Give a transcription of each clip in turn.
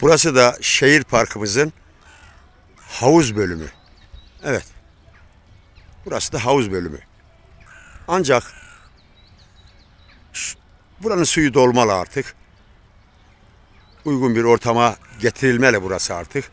Burası da şehir parkımızın havuz bölümü. Evet. Burası da havuz bölümü. Ancak buranın suyu dolmalı artık. Uygun bir ortama getirilmeli burası artık.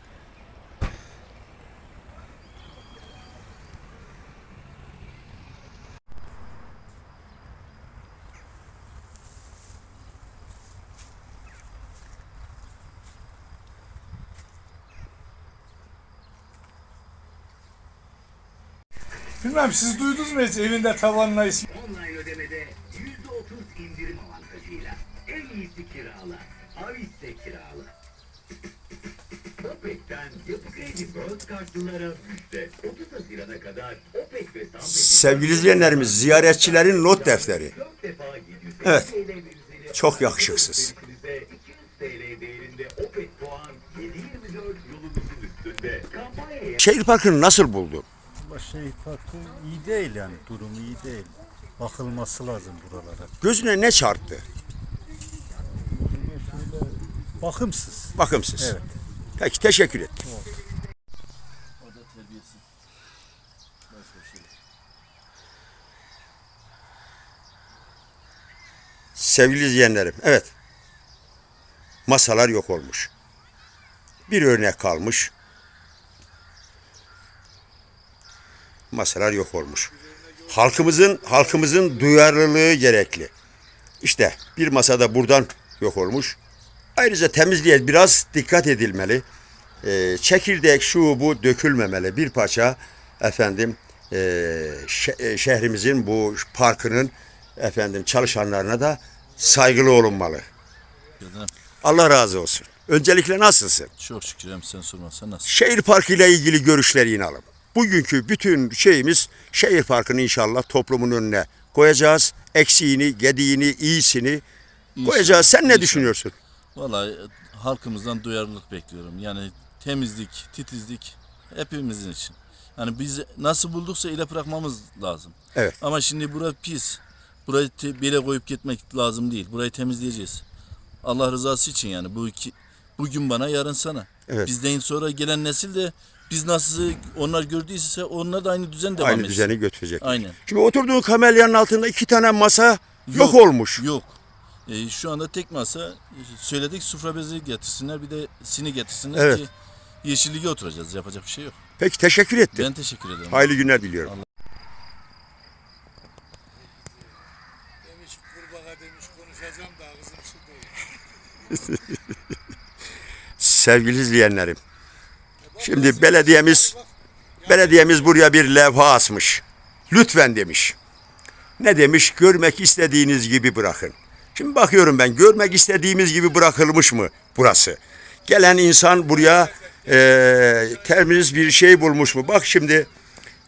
Bilmem siz duydunuz mu hiç evinde tavanla ismi? Online ödemede %30 indirim avantajıyla en iyisi kirala. Avis'te kirala. Opet'ten Yapı Kredi World kartlılara müjde. 30 Haziran'a kadar Opet ve Samsung Sevgili izleyenlerimiz, ziyaretçilerin not defteri. 4 defa 750 Evet. Çok yakışıksız. Size 200 TL değerinde Opet puan 724 yolunuzun üstünde. Kampanyaya Şehir parkını nasıl buldun? Şey farkı iyi değil yani durumu iyi değil. Bakılması lazım buralara. Gözüne ne çarptı? Bakımsız. Bakımsız. Evet. Peki teşekkür ettim. O da terbiyesiz. Başka bir şey. Sevgili izleyenlerim, evet. Masalar yok olmuş. Bir örnek kalmış. Masalar yok olmuş. Halkımızın halkımızın duyarlılığı gerekli. İşte bir masada buradan yok olmuş. Ayrıca temizliğe biraz dikkat edilmeli. Ee, çekirdek şu bu dökülmemeli. Bir parça efendim e, şe- e, şehrimizin bu parkının efendim çalışanlarına da saygılı olunmalı. Allah razı olsun. Öncelikle nasılsın? Çok şükür hem sen sormazsan nasıl? Şehir Parkı ile ilgili görüşleri inalım. Bugünkü bütün şeyimiz şehir parkını inşallah toplumun önüne koyacağız. Eksiğini, gediğini, iyisini koyacağız. Sen ne İnşallah. düşünüyorsun? Vallahi e, halkımızdan duyarlılık bekliyorum. Yani temizlik, titizlik hepimizin için. Yani biz nasıl bulduksa ile bırakmamız lazım. Evet. Ama şimdi bura pis. Burayı bile koyup gitmek lazım değil. Burayı temizleyeceğiz. Allah rızası için yani. Bu iki, bugün bana yarın sana. Evet. Bizden sonra gelen nesil de biz nasıl onlar gördüyse onlar da aynı düzen devam Aynı etsin. düzeni götürecek. Aynen. Şimdi oturduğun kamelyanın altında iki tane masa yok, olmuş. Yok. E, şu anda tek masa söyledik sufra bezi getirsinler bir de sini getirsinler Evet. ki yeşilliğe oturacağız. Yapacak bir şey yok. Peki teşekkür ettim. Ben teşekkür ederim. Hayırlı günler diliyorum. Demiş kurbağa demiş konuşacağım da ağzım su dolu. Sevgili izleyenlerim. Şimdi belediyemiz belediyemiz buraya bir levha asmış. Lütfen demiş. Ne demiş? Görmek istediğiniz gibi bırakın. Şimdi bakıyorum ben görmek istediğimiz gibi bırakılmış mı burası? Gelen insan buraya eee temiz bir şey bulmuş mu? Bak şimdi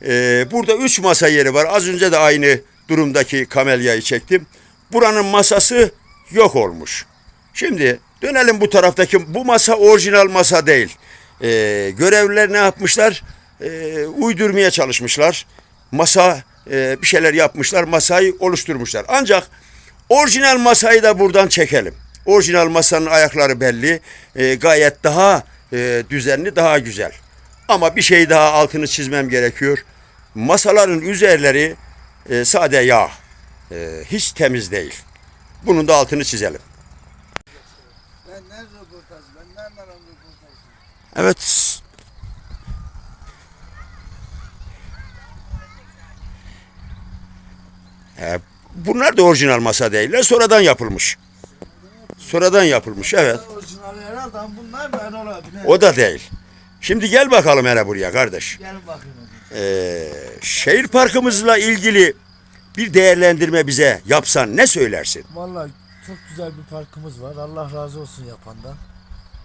eee, burada üç masa yeri var. Az önce de aynı durumdaki kamelyayı çektim. Buranın masası yok olmuş. Şimdi dönelim bu taraftaki bu masa orijinal masa değil. Ee, görevliler ne yapmışlar? Ee, uydurmaya çalışmışlar. Masa e, bir şeyler yapmışlar. Masayı oluşturmuşlar. Ancak orijinal masayı da buradan çekelim. Orijinal masanın ayakları belli. Ee, gayet daha e, düzenli, daha güzel. Ama bir şey daha altını çizmem gerekiyor. Masaların üzerleri e, sade yağ. E, hiç temiz değil. Bunun da altını çizelim. Evet. He, bunlar da orijinal masa değiller. Sonradan yapılmış. Sonradan yapılmış evet. Orijinali herhalde ama bunlar. Ne? O da değil. Şimdi gel bakalım hele buraya kardeş. Gel bakayım. Ee, şehir parkımızla ilgili bir değerlendirme bize yapsan ne söylersin? Vallahi çok güzel bir parkımız var. Allah razı olsun yapandan.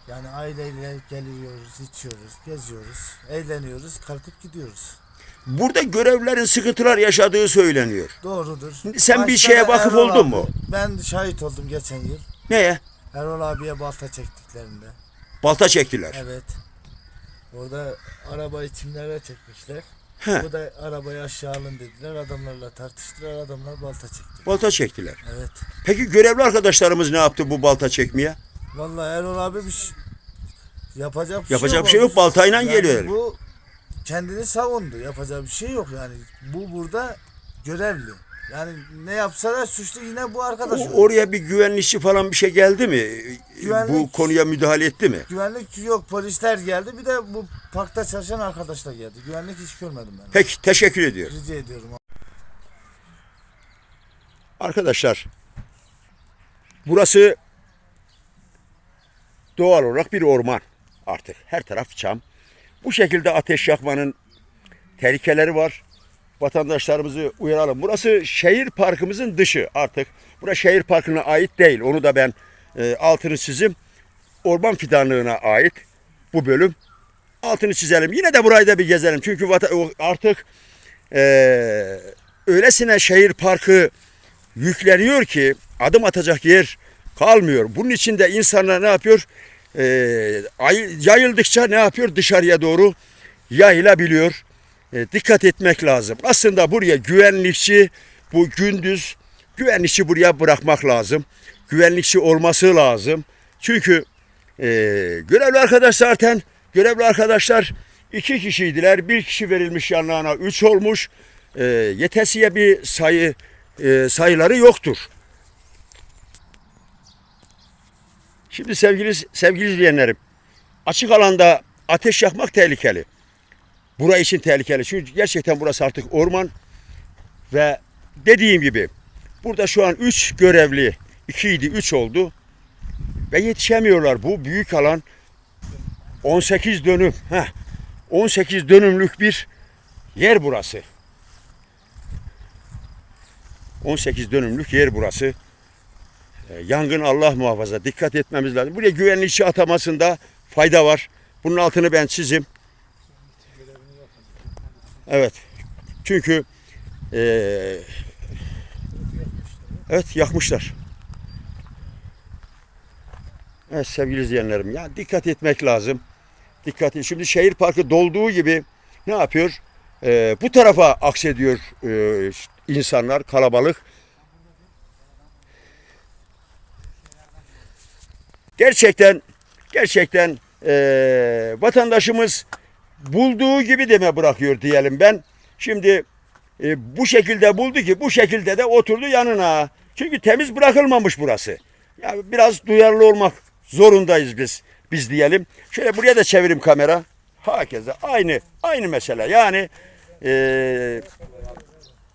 Yani aileyle geliyoruz, içiyoruz, geziyoruz, eğleniyoruz, kalkıp gidiyoruz. Burada görevlerin sıkıntılar yaşadığı söyleniyor. Doğrudur. Sen bir Başta şeye da vakıf Erol oldun abi- mu? Ben şahit oldum geçen yıl. Neye? Erol abiye balta çektiklerinde. Balta çektiler. Evet. Orada arabayı çimlere çekmişler. He. Bu da arabayı aşağı alın dediler. Adamlarla tartıştılar. Adamlar balta çekti. Balta çektiler. Evet. Peki görevli arkadaşlarımız ne yaptı bu balta çekmeye? Vallahi Erol abi bir ş- Yapacak bir Yapacak şey bir şey yok, baltayla yani geliyor. Bu kendini savundu. Yapacak bir şey yok yani. Bu burada görevli. Yani ne yapsa da suçlu yine bu arkadaş. O- olur. oraya bir güvenlikçi falan bir şey geldi mi? Güvenlik- Bu konuya müdahale etti mi? Güvenlik yok polisler geldi bir de bu parkta çalışan arkadaşlar geldi. Güvenlik hiç görmedim ben. Peki teşekkür ediyorum. Rica ediyorum. Arkadaşlar burası doğal olarak bir orman artık. Her taraf çam. Bu şekilde ateş yakmanın tehlikeleri var. Vatandaşlarımızı uyaralım. Burası şehir parkımızın dışı artık. Burası şehir parkına ait değil. Onu da ben e, altını çizim. Orman fidanlığına ait bu bölüm. Altını çizelim. Yine de burayı da bir gezelim. Çünkü artık e, öylesine şehir parkı yükleniyor ki adım atacak yer kalmıyor. Bunun için de insanlar ne yapıyor? Ay- yayıldıkça ne yapıyor? Dışarıya doğru yayılabiliyor. Ee, dikkat etmek lazım. Aslında buraya güvenlikçi bu gündüz güvenlikçi buraya bırakmak lazım. Güvenlikçi olması lazım. Çünkü e, görevli arkadaş zaten görevli arkadaşlar iki kişiydiler. Bir kişi verilmiş yanlarına üç olmuş. E, yetesiye bir sayı e, sayıları yoktur. Şimdi sevgili sevgili izleyenlerim, açık alanda ateş yakmak tehlikeli. Burası için tehlikeli. Çünkü gerçekten burası artık orman ve dediğim gibi burada şu an 3 görevli, 2 idi 3 oldu ve yetişemiyorlar. Bu büyük alan 18 dönüm. Heh, 18 dönümlük bir yer burası. 18 dönümlük yer burası. E, Yangın Allah muhafaza. Dikkat etmemiz lazım. Buraya güvenlikçi atamasında fayda var. Bunun altını ben çizim. Evet. Çünkü e, evet yakmışlar. Evet sevgili izleyenlerim ya dikkat etmek lazım. Dikkat et. Şimdi şehir parkı dolduğu gibi ne yapıyor? E, bu tarafa aksediyor e, insanlar kalabalık. Gerçekten gerçekten eee, vatandaşımız bulduğu gibi deme bırakıyor diyelim ben. Şimdi e, bu şekilde buldu ki bu şekilde de oturdu yanına. Çünkü temiz bırakılmamış burası. Ya biraz duyarlı olmak zorundayız biz. Biz diyelim. Şöyle buraya da çevirim kamera. Hakeza aynı aynı mesele. Yani eee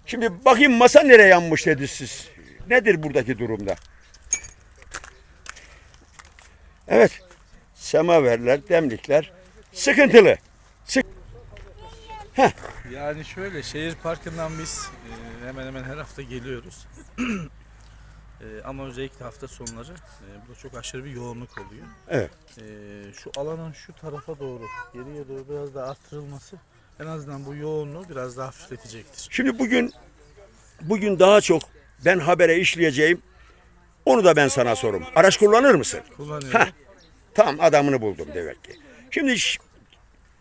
Şimdi bakayım masa nereye yanmış dedi siz. Nedir buradaki durumda? Evet. Semaverler, demlikler sıkıntılı. Sık Yani şöyle şehir parkından biz e, hemen hemen her hafta geliyoruz. E, ama özellikle hafta sonları e, burada çok aşırı bir yoğunluk oluyor. Evet. E, şu alanın şu tarafa doğru, geriye doğru biraz daha arttırılması en azından bu yoğunluğu biraz daha hafifletecektir. Şimdi bugün bugün daha çok ben habere işleyeceğim. Onu da ben sana sorum. Araç kullanır mısın? Kullanıyorum. Heh. Tam adamını buldum demek ki. Şimdi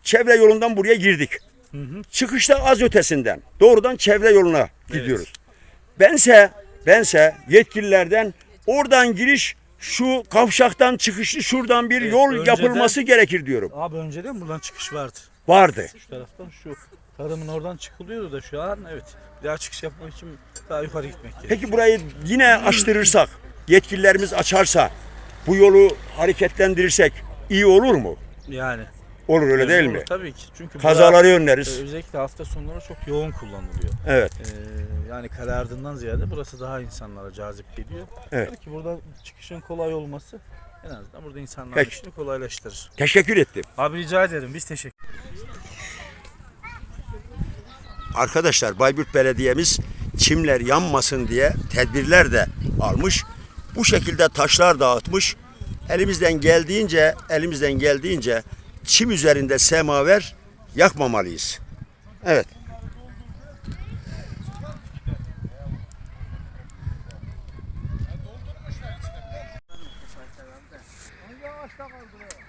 çevre yolundan buraya girdik. Çıkışta az ötesinden doğrudan çevre yoluna gidiyoruz. Bense bense yetkililerden oradan giriş şu kavşaktan çıkışlı şuradan bir Evet, yol önceden- yapılması gerekir diyorum. Abi önceden buradan çıkış vardı. Vardı. Şu taraftan şu tarımın oradan çıkılıyordu da şu an evet bir daha çıkış yapmak için daha yukarı gitmek gerekiyor. Peki burayı yine açtırırsak, yetkililerimiz açarsa, bu yolu hareketlendirirsek iyi olur mu? Yani. Olur öyle değil olur mi? Tabii ki. Çünkü Kazaları önleriz. e, özellikle hafta sonları çok yoğun kullanılıyor. Evet. Ee, yani kale ardından ziyade burası daha insanlara cazip geliyor. Evet. Tabii ki burada çıkışın kolay olması en azından burada insanların Peki. işini kolaylaştırır. Teşekkür ettim. Abi rica ederim biz teşekkür Arkadaşlar Bayburt Belediye'miz çimler yanmasın diye tedbirler de almış. Bu şekilde taşlar dağıtmış. Elimizden geldiğince, elimizden geldiğince çim üzerinde semaver yakmamalıyız. Evet. Hangi ağaçta kaldı?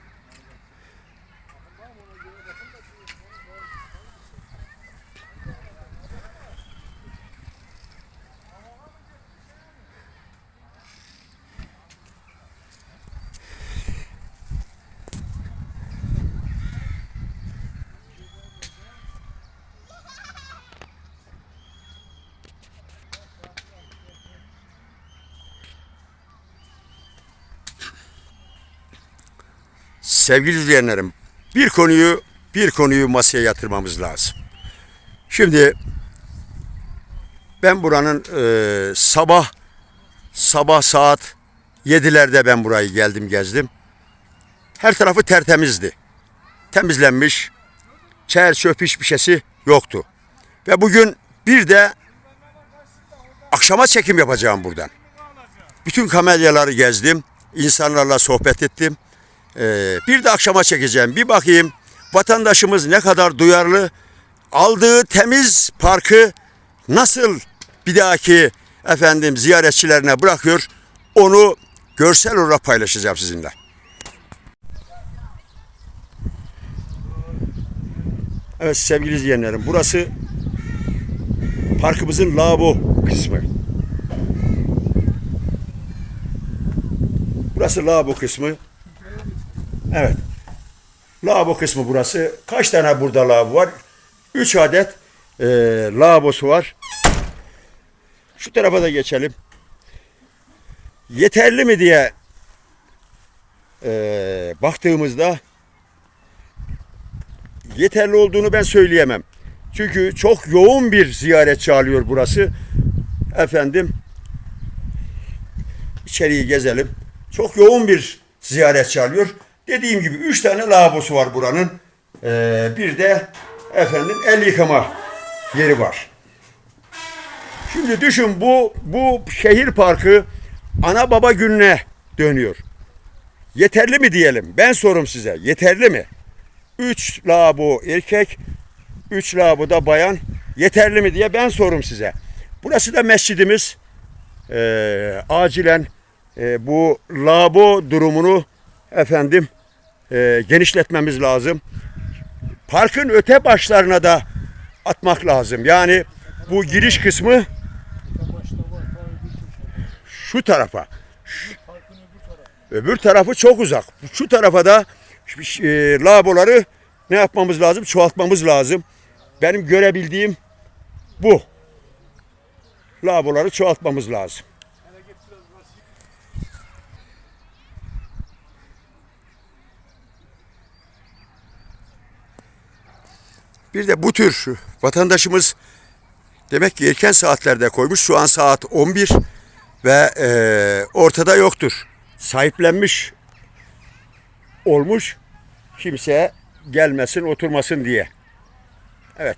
Sevgili izleyenlerim, bir konuyu bir konuyu masaya yatırmamız lazım. Şimdi ben buranın e, sabah sabah saat 7'lerde ben burayı geldim gezdim. Her tarafı tertemizdi. Temizlenmiş. Çer çöp hiçbir şeysi yoktu. Ve bugün bir de akşama çekim yapacağım buradan. Bütün kamelyaları gezdim. insanlarla sohbet ettim. Ee, bir de akşama çekeceğim. Bir bakayım vatandaşımız ne kadar duyarlı. Aldığı temiz parkı nasıl bir dahaki efendim ziyaretçilerine bırakıyor. Onu görsel olarak paylaşacağım sizinle. Evet sevgili izleyenlerim burası parkımızın lavabo kısmı. Burası lavabo kısmı. Evet. Lavabo kısmı burası. Kaç tane burada lavabo var? 3 adet e, lavabosu var. Şu tarafa da geçelim. Yeterli mi diye e, baktığımızda yeterli olduğunu ben söyleyemem. Çünkü çok yoğun bir ziyaretçi alıyor burası. Efendim içeriği gezelim. Çok yoğun bir ziyaretçi alıyor. Dediğim gibi üç tane lavabosu var buranın. Ee, bir de efendim el yıkama yeri var. Şimdi düşün bu bu şehir parkı ana baba gününe dönüyor. Yeterli mi diyelim? Ben sorum size. Yeterli mi? 3 lavabo erkek, 3 lavabo da bayan. Yeterli mi diye ben sorum size. Burası da mescidimiz. Ee, acilen e, bu lavabo durumunu efendim e, genişletmemiz lazım. Parkın öte başlarına da atmak lazım. Yani bu giriş kısmı şu tarafa. Öbür tarafı çok uzak. Şu tarafa da e, lavaboları ne yapmamız lazım? Çoğaltmamız lazım. Benim görebildiğim bu. Lavaboları çoğaltmamız lazım. Bir de bu tür vatandaşımız demek ki erken saatlerde koymuş. Şu an saat 11 ve e, ortada yoktur. Sahiplenmiş olmuş kimseye gelmesin oturmasın diye. Evet.